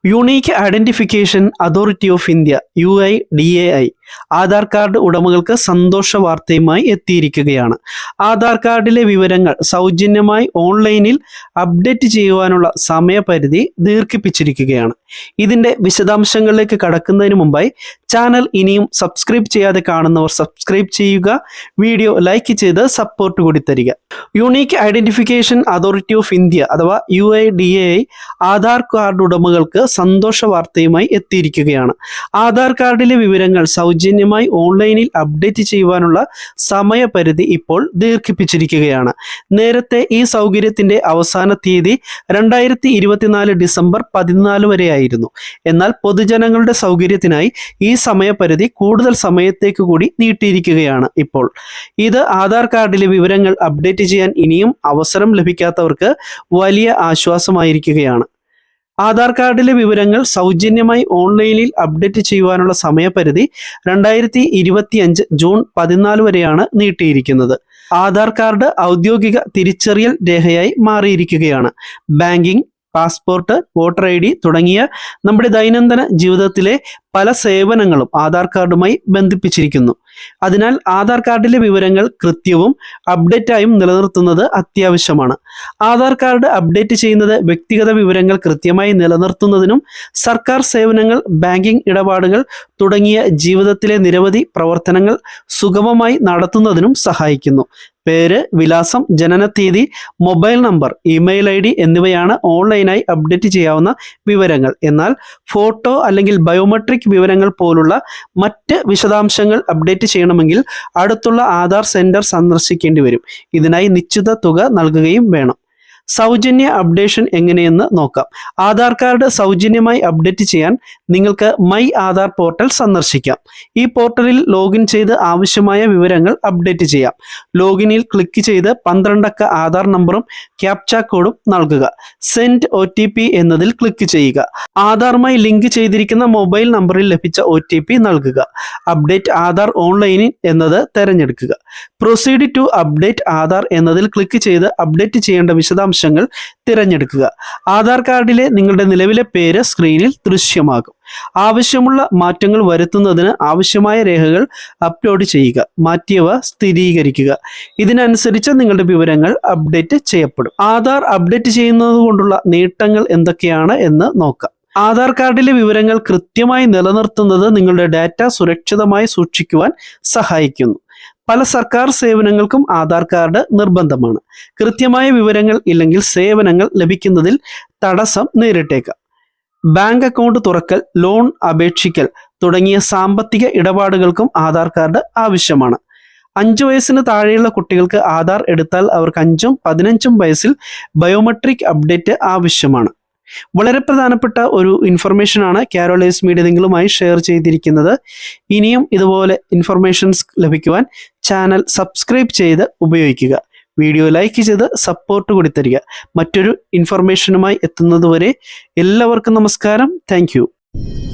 Unique Identification Authority of India (UIDAI) Aadhaar card ഉടമകൾക്ക് സന്തോഷ വാർത്തയുമായി എത്തിയിരിക്കുകയാണ് ആധാർ കാർഡിലെ വിവരങ്ങൾ സൗജന്യമായി ഓൺലൈനിൽ അപ്ഡേറ്റ് ചെയ്യുവാനുള്ള സമയപരിധി ദീർഘിപ്പിച്ചിരിക്കുകയാണ് ഇതിൻ്റെ വിശദാംശങ്ങളിലേക്ക് കടക്കുന്നതിന് മുമ്പായി ചാനൽ ഇനിയും സബ്സ്ക്രൈബ് ചെയ്യാതെ കാണുന്നവർ സബ്സ്ക്രൈബ് ചെയ്യുക വീഡിയോ ലൈക്ക് ചെയ്ത് സപ്പോർട്ട് കൂടി തരിക unique identification authority of India അഥവാ U I D A Aadhaar card ഉടമകൾക്ക് സന്തോഷ വാർത്തയുമായി എത്തിയിരിക്കുകയാണ് ആധാർ കാർഡിലെ വിവരങ്ങൾ സൗജന്യ സൗജന്യമായി ഓൺലൈനിൽ അപ്ഡേറ്റ് ചെയ്യുവാനുള്ള സമയപരിധി ഇപ്പോൾ ദീർഘിപ്പിച്ചിരിക്കുകയാണ് നേരത്തെ ഈ സൗകര്യത്തിന്റെ അവസാന തീയതി രണ്ടായിരത്തി ഇരുപത്തിനാല് ഡിസംബർ പതിനാല് വരെയായിരുന്നു എന്നാൽ പൊതുജനങ്ങളുടെ സൗകര്യത്തിനായി ഈ സമയപരിധി കൂടുതൽ സമയത്തേക്ക് കൂടി നീട്ടിയിരിക്കുകയാണ് ഇപ്പോൾ ഇത് ആധാർ കാർഡിലെ വിവരങ്ങൾ അപ്ഡേറ്റ് ചെയ്യാൻ ഇനിയും അവസരം ലഭിക്കാത്തവർക്ക് വലിയ ആശ്വാസമായിരിക്കുകയാണ് ആധാർ കാർഡിലെ വിവരങ്ങൾ സൗജന്യമായി ഓൺലൈനിൽ അപ്ഡേറ്റ് ചെയ്യുവാനുള്ള സമയപരിധി രണ്ടായിരത്തി ഇരുപത്തിയഞ്ച് ജൂൺ പതിനാല് വരെയാണ് നീട്ടിയിരിക്കുന്നത് ആധാർ കാർഡ് ഔദ്യോഗിക തിരിച്ചറിയൽ രേഖയായി മാറിയിരിക്കുകയാണ് banking passport voter I D തുടങ്ങിയ നമ്മുടെ ദൈനംദിന ജീവിതത്തിലെ പല സേവനങ്ങളും ആധാർ കാർഡുമായി ബന്ധിപ്പിച്ചിരിക്കുന്നു അതിനാൽ ആധാർ കാർഡിലെ വിവരങ്ങൾ കൃത്യവും അപ്ഡേറ്റായും നിലനിർത്തുന്നത് അത്യാവശ്യമാണ് ആധാർ കാർഡ് അപ്ഡേറ്റ് ചെയ്യുന്നത് വ്യക്തിഗത വിവരങ്ങൾ കൃത്യമായി നിലനിർത്തുന്നതിനും സർക്കാർ സേവനങ്ങൾ ബാങ്കിംഗ് ഇടപാടുകൾ തുടങ്ങിയ ജീവിതത്തിലെ നിരവധി പ്രവർത്തനങ്ങൾ സുഗമമായി നടത്തുന്നതിനും സഹായിക്കുന്നു പേര് വിലാസം ജനനത്തീയതി mobile number email I D എന്നിവയാണ് ഓൺലൈനായി അപ്ഡേറ്റ് ചെയ്യാവുന്ന വിവരങ്ങൾ എന്നാൽ ഫോട്ടോ അല്ലെങ്കിൽ ബയോമെട്രിക് വിവരങ്ങൾ പോലുള്ള മറ്റ് വിശദാംശങ്ങൾ അപ്ഡേറ്റ് ചെയ്യണമെങ്കിൽ അടുത്തുള്ള ആധാർ സെന്റർ സന്ദർശിക്കേണ്ടി വരും ഇതിനായി നിശ്ചിത തുക നൽകുകയും വേണം സൗജന്യ അപ്ഡേഷൻ എങ്ങനെയെന്ന് നോക്കാം ആധാർ കാർഡ് സൗജന്യമായി അപ്ഡേറ്റ് ചെയ്യാൻ നിങ്ങൾക്ക് മൈ ആധാർ പോർട്ടൽ സന്ദർശിക്കാം ഈ പോർട്ടലിൽ ലോഗിൻ ചെയ്ത് ആവശ്യമായ വിവരങ്ങൾ അപ്ഡേറ്റ് ചെയ്യാം ലോഗിനിൽ ക്ലിക്ക് ചെയ്ത് പന്ത്രണ്ടക്ക ആധാർ നമ്പറും ക്യാപ്ച കോഡും നൽകുക സെൻഡ് ഒ എന്നതിൽ ക്ലിക്ക് ചെയ്യുക ആധാറുമായി ലിങ്ക് ചെയ്തിരിക്കുന്ന മൊബൈൽ നമ്പറിൽ ലഭിച്ച ഒ നൽകുക അപ്ഡേറ്റ് ആധാർ ഓൺലൈനിൽ എന്നത് തെരഞ്ഞെടുക്കുക പ്രൊസീഡ് ടു അപ്ഡേറ്റ് ആധാർ എന്നതിൽ ക്ലിക്ക് ചെയ്ത് അപ്ഡേറ്റ് ചെയ്യേണ്ട വിശദാംശങ്ങൾ തിരഞ്ഞെടുക്കുക ആധാർ കാർഡിലെ നിങ്ങളുടെ നിലവിലെ പേര് സ്ക്രീനിൽ ദൃശ്യമാകും ആവശ്യമുള്ള മാറ്റങ്ങൾ വരുത്തുന്നതിന് ആവശ്യമായ രേഖകൾ അപ്ലോഡ് ചെയ്യുക മാറ്റിയവ സ്ഥിരീകരിക്കുക ഇതിനനുസരിച്ച് നിങ്ങളുടെ വിവരങ്ങൾ അപ്ഡേറ്റ് ചെയ്യപ്പെടും ആധാർ അപ്ഡേറ്റ് ചെയ്യുന്നത് നേട്ടങ്ങൾ എന്തൊക്കെയാണ് എന്ന് നോക്കാം ആധാർ കാർഡിലെ വിവരങ്ങൾ കൃത്യമായി നിലനിർത്തുന്നത് നിങ്ങളുടെ ഡാറ്റ സുരക്ഷിതമായി സൂക്ഷിക്കുവാൻ സഹായിക്കുന്നു പല സർക്കാർ സേവനങ്ങൾക്കും ആധാർ കാർഡ് നിർബന്ധമാണ് കൃത്യമായ വിവരങ്ങൾ ഇല്ലെങ്കിൽ സേവനങ്ങൾ ലഭിക്കുന്നതിൽ തടസ്സം നേരിട്ടേക്കാം ബാങ്ക് അക്കൗണ്ട് തുറക്കൽ ലോൺ അപേക്ഷിക്കൽ തുടങ്ങിയ സാമ്പത്തിക ഇടപാടുകൾക്കും ആധാർ കാർഡ് ആവശ്യമാണ് അഞ്ചു വയസ്സിന് താഴെയുള്ള കുട്ടികൾക്ക് ആധാർ എടുത്താൽ അവർക്ക് അഞ്ചും പതിനഞ്ചും വയസ്സിൽ ബയോമെട്രിക് അപ്ഡേറ്റ് ആവശ്യമാണ് വളരെ പ്രധാനപ്പെട്ട ഒരു ഇൻഫർമേഷൻ ആണ് കാരോളേസ് മീഡിയ നിങ്ങളുമായി ഷെയർ ചെയ്തിരിക്കുന്നത് ഇനിയും ഇതുപോലെ ഇൻഫർമേഷൻസ് ലഭിക്കുവാൻ ചാനൽ സബ്സ്ക്രൈബ് ചെയ്ത് ഉപയോഗിക്കുക വീഡിയോ ലൈക്ക് ചെയ്ത് സപ്പോർട്ട് കൂടി മറ്റൊരു ഇൻഫർമേഷനുമായി എത്തുന്നതുവരെ എല്ലാവർക്കും നമസ്കാരം താങ്ക്